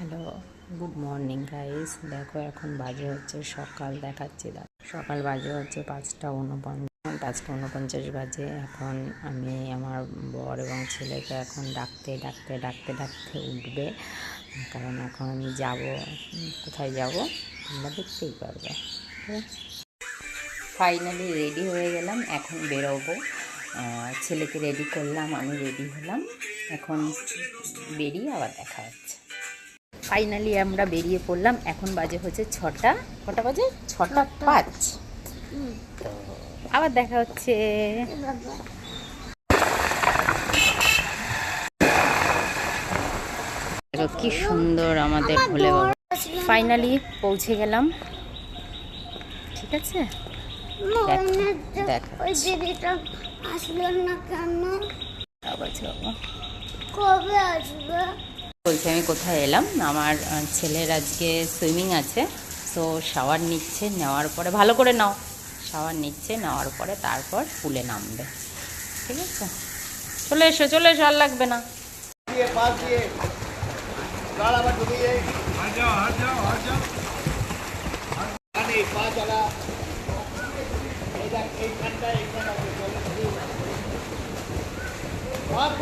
Hello good morning guys দেখো, এখন বাজে হচ্ছে সকাল, দেখাচ্ছি দেখো সকাল বাজে হচ্ছে পাঁচটা উনপঞ্চাশ পাঁচটা উনপঞ্চাশ বাজে। এখন আমি আমার বর এবং ছেলেকে এখন ডাকতে ডাকতে ডাকতে ডাকতে উঠবে। কারণ এখন আমি যাব। কোথায় যাব? আমরা দেখতেই পারবে। ফাইনালি রেডি হয়ে গেলাম। এখন বেরোবো। ছেলেকে রেডি করলাম, আমি রেডি হলাম। এখন বেরিয়ে আবার দেখা হচ্ছে। ফাইনালি আমরা বেরিয়ে পড়লাম। এখন বাজে হচ্ছে ছটা। কটা বাজে? ছটা পাঁচ। তো আবার দেখা হচ্ছে। কি সুন্দর আমাদের ভোলে বাবা ফাইনালি পৌঁছে গেলাম। ঠিক আছে? আসলো না কেন? কবে আসবে? বলছি আমি কোথায় এলাম? আমার ছেলের আজকে সুইমিং আছে তো শাওয়ার নিচ্ছে নেওয়ার পরে ভালো করে নাও। শাওয়ার নিচ্ছে নেওয়ার পরে তারপর পুলে নামবে। ঠিক আছে? চলে এসো চলে এসো আর লাগবে না।